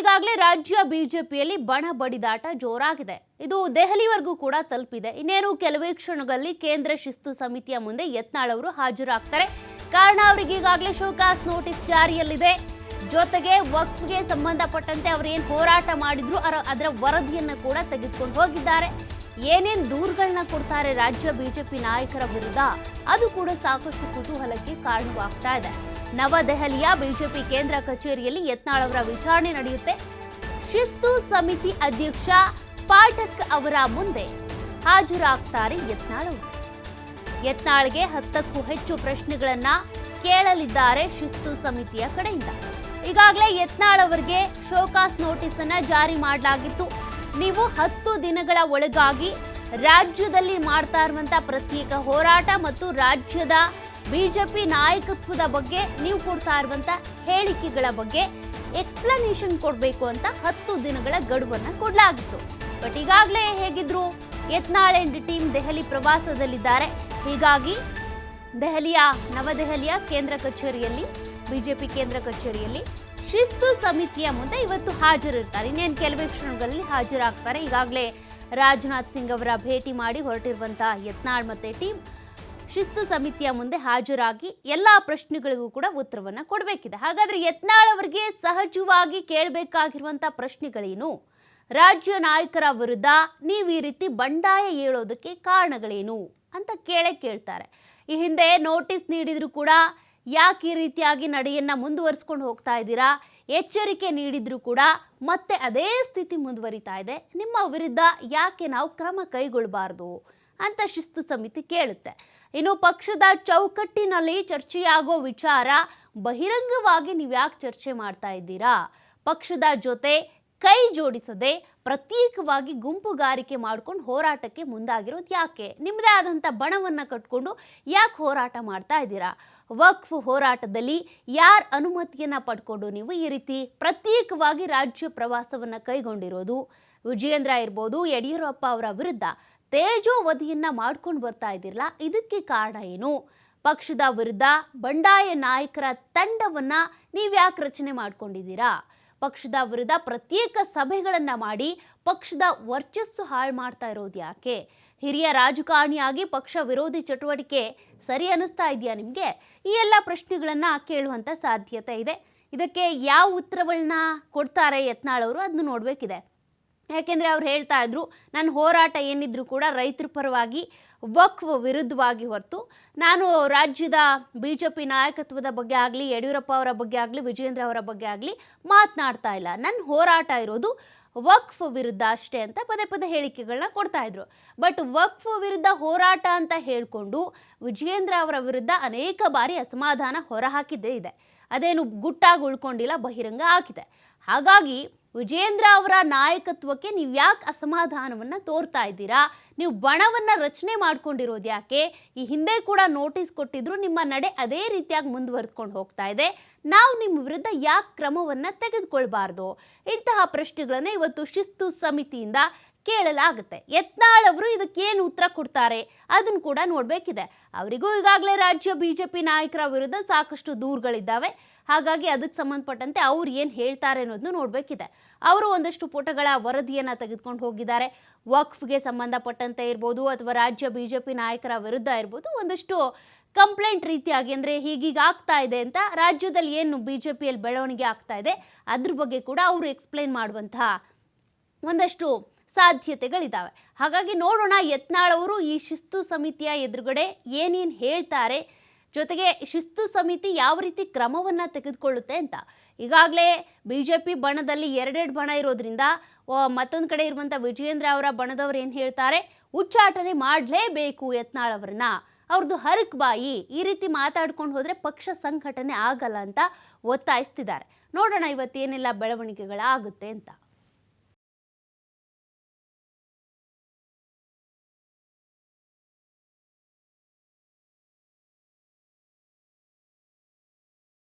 ಈಗಾಗಲೇ ರಾಜ್ಯ ಬಿಜೆಪಿಯಲ್ಲಿ ಬಣ ಬಡಿದಾಟ ಜೋರಾಗಿದೆ. ಇದು ದೆಹಲಿವರೆಗೂ ಕೂಡ ತಲುಪಿದೆ. ಇನ್ನೇನು ಕೆಲವೇ ಕ್ಷಣಗಳಲ್ಲಿ ಕೇಂದ್ರ ಶಿಸ್ತು ಸಮಿತಿಯ ಮುಂದೆ ಯತ್ನಾಳ್ ಅವರು ಹಾಜರಾಗ್ತಾರೆ. ಕಾರಣ ಅವರಿಗೆ ಈಗಾಗಲೇ ಶೋಕಾಸ್ ನೋಟಿಸ್ ಜಾರಿಯಲ್ಲಿದೆ. ಜೊತೆಗೆ ವಕ್ಫ್ಗೆ ಸಂಬಂಧಪಟ್ಟಂತೆ ಅವರು ಏನು ಹೋರಾಟ ಮಾಡಿದ್ರು ಅದರ ವರದಿಯನ್ನು ಕೂಡ ತೆಗೆದುಕೊಂಡು ಹೋಗಿದ್ದಾರೆ. ಏನೇನು ದೂರುಗಳನ್ನ ಕೊಡ್ತಾರೆ ರಾಜ್ಯ ಬಿಜೆಪಿ ನಾಯಕರ ವಿರುದ್ಧ, ಅದು ಕೂಡ ಸಾಕಷ್ಟು ಕುತೂಹಲಕ್ಕೆ ಕಾರಣವಾಗ್ತಾ ಇದೆ. ನವದೆಹಲಿಯ ಬಿಜೆಪಿ ಕೇಂದ್ರ ಕಚೇರಿಯಲ್ಲಿ ಯತ್ನಾಳ್ ಅವರ ವಿಚಾರಣೆ ನಡೆಯುತ್ತೆ. ಶಿಸ್ತು ಸಮಿತಿ ಅಧ್ಯಕ್ಷ ಪಾಠಕ್ ಅವರ ಮುಂದೆ ಹಾಜರಾಗ್ತಾರೆ ಯತ್ನಾಳ್ ಅವರು. ಯತ್ನಾಳ್ಗೆ ಹತ್ತಕ್ಕೂ ಹೆಚ್ಚು ಪ್ರಶ್ನೆಗಳನ್ನ ಕೇಳಲಿದ್ದಾರೆ ಶಿಸ್ತು ಸಮಿತಿಯ ಕಡೆಯಿಂದ. ಈಗಾಗಲೇ ಯತ್ನಾಳ್ ಅವರಿಗೆ ಶೋಕಾಸ್ ನೋಟಿಸ್ ಅನ್ನ ಜಾರಿ ಮಾಡಲಾಗಿತ್ತು. ನೀವು ಹತ್ತು ದಿನಗಳ ಒಳಗಾಗಿ ರಾಜ್ಯದಲ್ಲಿ ಮಾಡ್ತಾ ಇರುವಂತ ಪ್ರತ್ಯೇಕ ಹೋರಾಟ ಮತ್ತು ರಾಜ್ಯದ ಬಿಜೆಪಿ ನಾಯಕತ್ವದ ಬಗ್ಗೆ ನೀವು ಕೊಡ್ತಾ ಇರುವಂತ ಹೇಳಿಕೆಗಳ ಬಗ್ಗೆ ಎಕ್ಸ್ಪ್ಲನೇಷನ್ ಕೊಡಬೇಕು ಅಂತ ಹತ್ತು ದಿನಗಳ ಗಡುವನ್ನ ಕೊಡಲಾಗಿತ್ತು. ಬಟ್ ಈಗಾಗಲೇ ಹೇಗಿದ್ರು? ಯತ್ನಾಳ್ ಅಂಡ್ ಟೀಮ್ ದೆಹಲಿ ಪ್ರವಾಸದಲ್ಲಿದ್ದಾರೆ. ಹೀಗಾಗಿ ದೆಹಲಿಯ, ನವದೆಹಲಿಯ ಕೇಂದ್ರ ಕಚೇರಿಯಲ್ಲಿ, ಬಿಜೆಪಿ ಕೇಂದ್ರ ಕಚೇರಿಯಲ್ಲಿ ಶಿಸ್ತು ಸಮಿತಿಯ ಮುಂದೆ ಇವತ್ತು ಹಾಜರಿರ್ತಾರೆ. ಇನ್ನೇನು ಕೆಲವೇ ಕ್ಷಣಗಳಲ್ಲಿ ಹಾಜರಾಗ್ತಾರೆ. ಈಗಾಗಲೇ ರಾಜನಾಥ್ ಸಿಂಗ್ ಅವರ ಭೇಟಿ ಮಾಡಿ ಹೊರಟಿರುವಂತಹ ಯತ್ನಾಳ್ ಮತ್ತೆ ಟೀಮ್ ಶಿಸ್ತು ಸಮಿತಿಯ ಮುಂದೆ ಹಾಜರಾಗಿ ಎಲ್ಲ ಪ್ರಶ್ನೆಗಳಿಗೂ ಕೂಡ ಉತ್ತರವನ್ನು ಕೊಡಬೇಕಿದೆ. ಹಾಗಾದ್ರೆ ಯತ್ನಾಳ್ ಅವರಿಗೆ ಸಹಜವಾಗಿ ಕೇಳಬೇಕಾಗಿರುವಂಥ ಪ್ರಶ್ನೆಗಳೇನು? ರಾಜ್ಯ ನಾಯಕರ ವಿರುದ್ಧ ನೀವು ಈ ರೀತಿ ಬಂಡಾಯ ಹೇಳೋದಕ್ಕೆ ಕಾರಣಗಳೇನು ಅಂತ ಕೇಳೇ ಕೇಳ್ತಾರೆ. ಈ ಹಿಂದೆ ನೋಟಿಸ್ ನೀಡಿದರೂ ಕೂಡ ಯಾಕೆ ಈ ರೀತಿಯಾಗಿ ನಡೆಯನ್ನ ಮುಂದುವರಿಸ್ಕೊಂಡು ಹೋಗ್ತಾ ಇದ್ದೀರಾ? ಎಚ್ಚರಿಕೆ ನೀಡಿದರೂ ಕೂಡ ಮತ್ತೆ ಅದೇ ಸ್ಥಿತಿ ಮುಂದುವರಿತಾ ಇದೆ. ನಿಮ್ಮ ವಿರುದ್ಧ ಯಾಕೆ ನಾವು ಕ್ರಮ ಕೈಗೊಳ್ಳಬಾರ್ದು ಅಂತ ಶಿಸ್ತು ಸಮಿತಿ ಕೇಳುತ್ತೆ. ಇನ್ನು ಪಕ್ಷದ ಚೌಕಟ್ಟಿನಲ್ಲಿ ಚರ್ಚೆಯಾಗೋ ವಿಚಾರ ಬಹಿರಂಗವಾಗಿ ನೀವು ಯಾಕೆ ಚರ್ಚೆ ಮಾಡ್ತಾ ಇದ್ದೀರಾ? ಪಕ್ಷದ ಜೊತೆ ಕೈ ಜೋಡಿಸದೆ ಪ್ರತ್ಯೇಕವಾಗಿ ಗುಂಪುಗಾರಿಕೆ ಮಾಡ್ಕೊಂಡು ಹೋರಾಟಕ್ಕೆ ಮುಂದಾಗಿರೋದು ಯಾಕೆ? ನಿಮ್ಮದೇ ಆದಂಥ ಬಣವನ್ನು ಕಟ್ಕೊಂಡು ಯಾಕೆ ಹೋರಾಟ ಮಾಡ್ತಾ ಇದ್ದೀರಾ? ವಕ್ಫ್ ಹೋರಾಟದಲ್ಲಿ ಯಾರ ಅನುಮತಿಯನ್ನು ಪಡ್ಕೊಂಡು ನೀವು ಈ ರೀತಿ ಪ್ರತ್ಯೇಕವಾಗಿ ರಾಜ್ಯ ಪ್ರವಾಸವನ್ನು ಕೈಗೊಂಡಿರೋದು? ವಿಜಯೇಂದ್ರ ಇರ್ಬೋದು ಯಡಿಯೂರಪ್ಪ ಅವರ ವಿರುದ್ಧ ತೇಜೋವಧಿಯನ್ನ ಮಾಡ್ಕೊಂಡು ಬರ್ತಾ ಇದ್ದೀರಲ್ಲ, ಇದಕ್ಕೆ ಕಾರಣ ಏನು? ಪಕ್ಷದ ವಿರುದ್ಧ ಬಂಡಾಯ ನಾಯಕರ ತಂಡವನ್ನ ನೀವ್ಯಾಕೆ ರಚನೆ ಮಾಡ್ಕೊಂಡಿದ್ದೀರಾ? ಪಕ್ಷದ ವಿರುದ್ಧ ಪ್ರತ್ಯೇಕ ಸಭೆಗಳನ್ನ ಮಾಡಿ ಪಕ್ಷದ ವರ್ಚಸ್ಸು ಹಾಳು ಮಾಡ್ತಾ ಇರೋದು ಯಾಕೆ? ಹಿರಿಯ ರಾಜಕಾರಣಿಯಾಗಿ ಪಕ್ಷ ವಿರೋಧಿ ಚಟುವಟಿಕೆ ಸರಿ ಅನ್ನಿಸ್ತಾ ಇದೆಯಾ ನಿಮಗೆ? ಈ ಎಲ್ಲ ಪ್ರಶ್ನೆಗಳನ್ನ ಕೇಳುವಂತ ಸಾಧ್ಯತೆ ಇದೆ. ಇದಕ್ಕೆ ಯಾವ ಉತ್ತರಗಳನ್ನ ಕೊಡ್ತಾರೆ ಯತ್ನಾಳ್ ಅವರು ಅದನ್ನು ನೋಡಬೇಕಿದೆ. ಯಾಕೆಂದರೆ ಅವ್ರು ಹೇಳ್ತಾ ಇದ್ರು ನನ್ನ ಹೋರಾಟ ಏನಿದ್ರು ಕೂಡ ರೈತರ ಪರವಾಗಿ ವಕ್ಫ್ ವಿರುದ್ಧವಾಗಿ ಹೊರತು, ನಾನು ರಾಜ್ಯದ ಬಿ ಜೆ ಪಿ ನಾಯಕತ್ವದ ಬಗ್ಗೆ ಆಗಲಿ, ಯಡಿಯೂರಪ್ಪ ಅವರ ಬಗ್ಗೆ ಆಗಲಿ, ವಿಜಯೇಂದ್ರ ಅವರ ಬಗ್ಗೆ ಆಗಲಿ ಮಾತನಾಡ್ತಾ ಇಲ್ಲ. ನನ್ನ ಹೋರಾಟ ಇರೋದು ವಕ್ಫ್ ವಿರುದ್ಧ ಅಷ್ಟೇ ಅಂತ ಪದೇ ಪದೇ ಹೇಳಿಕೆಗಳನ್ನ ಕೊಡ್ತಾ ಇದ್ರು. ಬಟ್ ವಕ್ಫ್ ವಿರುದ್ಧ ಹೋರಾಟ ಅಂತ ಹೇಳಿಕೊಂಡು ವಿಜಯೇಂದ್ರ ಅವರ ವಿರುದ್ಧ ಅನೇಕ ಬಾರಿ ಅಸಮಾಧಾನ ಹೊರಹಾಕಿದ್ದೇ ಇದೆ. ಅದೇನು ಗುಟ್ಟಾಗಿ ಉಳ್ಕೊಂಡಿಲ್ಲ, ಬಹಿರಂಗ ಆಗಿದೆ. ಹಾಗಾಗಿ ವಿಜೇಂದ್ರ ಅವರ ನಾಯಕತ್ವಕ್ಕೆ ನೀವು ಯಾಕೆ ಅಸಮಾಧಾನವನ್ನು ತೋರ್ತಾ ಇದ್ದೀರಾ? ನೀವು ಬಣವನ್ನು ರಚನೆ ಮಾಡ್ಕೊಂಡಿರೋದು ಯಾಕೆ? ಈ ಹಿಂದೆ ಕೂಡ ನೋಟಿಸ್ ಕೊಟ್ಟಿದ್ರು ನಿಮ್ಮ ನಡೆ ಅದೇ ರೀತಿಯಾಗಿ ಮುಂದುವರೆದ್ಕೊಂಡು ಹೋಗ್ತಾ ಇದೆ. ನಾವು ನಿಮ್ಮ ವಿರುದ್ಧ ಯಾಕೆ ಕ್ರಮವನ್ನು ತೆಗೆದುಕೊಳ್ಬಾರ್ದು? ಇಂತಹ ಪ್ರಶ್ನೆಗಳನ್ನ ಇವತ್ತು ಶಿಸ್ತು ಸಮಿತಿಯಿಂದ ಕೇಳಲಾಗುತ್ತೆ. ಯತ್ನಾಳ್ ಅವರು ಇದಕ್ಕೇನು ಉತ್ತರ ಕೊಡ್ತಾರೆ? ಅದನ್ನು ಕೂಡ ನೋಡಬೇಕಿದೆ. ಅವರಿಗೂ ಈಗಾಗಲೇ ರಾಜ್ಯ ಬಿಜೆಪಿ ನಾಯಕರ ವಿರುದ್ಧ ಸಾಕಷ್ಟು ದೂರುಗಳಿದ್ದಾವೆ. ಹಾಗಾಗಿ ಅದಕ್ಕೆ ಸಂಬಂಧಪಟ್ಟಂತೆ ಅವ್ರು ಏನು ಹೇಳ್ತಾರೆ ಅನ್ನೋದನ್ನು ನೋಡಬೇಕಿದೆ. ಅವರು ಒಂದಷ್ಟು ಪುಟಗಳ ವರದಿಯನ್ನು ತೆಗೆದುಕೊಂಡು ಹೋಗಿದ್ದಾರೆ. ವಕ್ಫ್ಗೆ ಸಂಬಂಧಪಟ್ಟಂತೆ ಇರ್ಬೋದು ಅಥವಾ ರಾಜ್ಯ ಬಿಜೆಪಿ ನಾಯಕರ ವಿರುದ್ಧ ಇರ್ಬೋದು ಒಂದಷ್ಟು ಕಂಪ್ಲೇಂಟ್ ರೀತಿಯಾಗಿ ಅಂದರೆ ಹೀಗೀಗ ಆಗ್ತಾ ಇದೆ ಅಂತ ರಾಜ್ಯದಲ್ಲಿ ಏನು ಬಿ ಜೆ ಪಿಯಲ್ಲಿ ಬೆಳವಣಿಗೆ ಆಗ್ತಾ ಇದೆ, ಅದ್ರ ಬಗ್ಗೆ ಕೂಡ ಅವರು ಎಕ್ಸ್ಪ್ಲೈನ್ ಮಾಡುವಂತಹ ಒಂದಷ್ಟು ಸಾಧ್ಯತೆಗಳಿದ್ದಾವೆ ಹಾಗಾಗಿ ನೋಡೋಣ, ಯತ್ನಾಳ್ ಅವರು ಈ ಶಿಸ್ತು ಸಮಿತಿಯ ಎದುರುಗಡೆ ಏನೇನು ಹೇಳ್ತಾರೆ, ಜೊತೆಗೆ ಶಿಸ್ತು ಸಮಿತಿ ಯಾವ ರೀತಿ ಕ್ರಮವನ್ನು ತೆಗೆದುಕೊಳ್ಳುತ್ತೆ ಅಂತ. ಈಗಾಗಲೇ ಬಿ ಜೆ ಪಿ ಬಣದಲ್ಲಿ ಎರಡೆರಡು ಬಣ ಇರೋದ್ರಿಂದ ಮತ್ತೊಂದು ಕಡೆ ಇರುವಂಥ ವಿಜಯೇಂದ್ರ ಅವರ ಬಣದವರು ಏನು ಹೇಳ್ತಾರೆ, ಉಚ್ಚಾಟನೆ ಮಾಡಲೇಬೇಕು ಯತ್ನಾಳ್ ಅವರನ್ನ. ಅವ್ರದ್ದು ಹರಕ್ ಬಾಯಿ. ಈ ರೀತಿ ಮಾತಾಡ್ಕೊಂಡು ಹೋದರೆ ಪಕ್ಷ ಸಂಘಟನೆ ಆಗಲ್ಲ ಅಂತ ಒತ್ತಾಯಿಸ್ತಿದ್ದಾರೆ. ನೋಡೋಣ ಇವತ್ತೇನೆಲ್ಲ ಬೆಳವಣಿಗೆಗಳಾಗುತ್ತೆ ಅಂತ.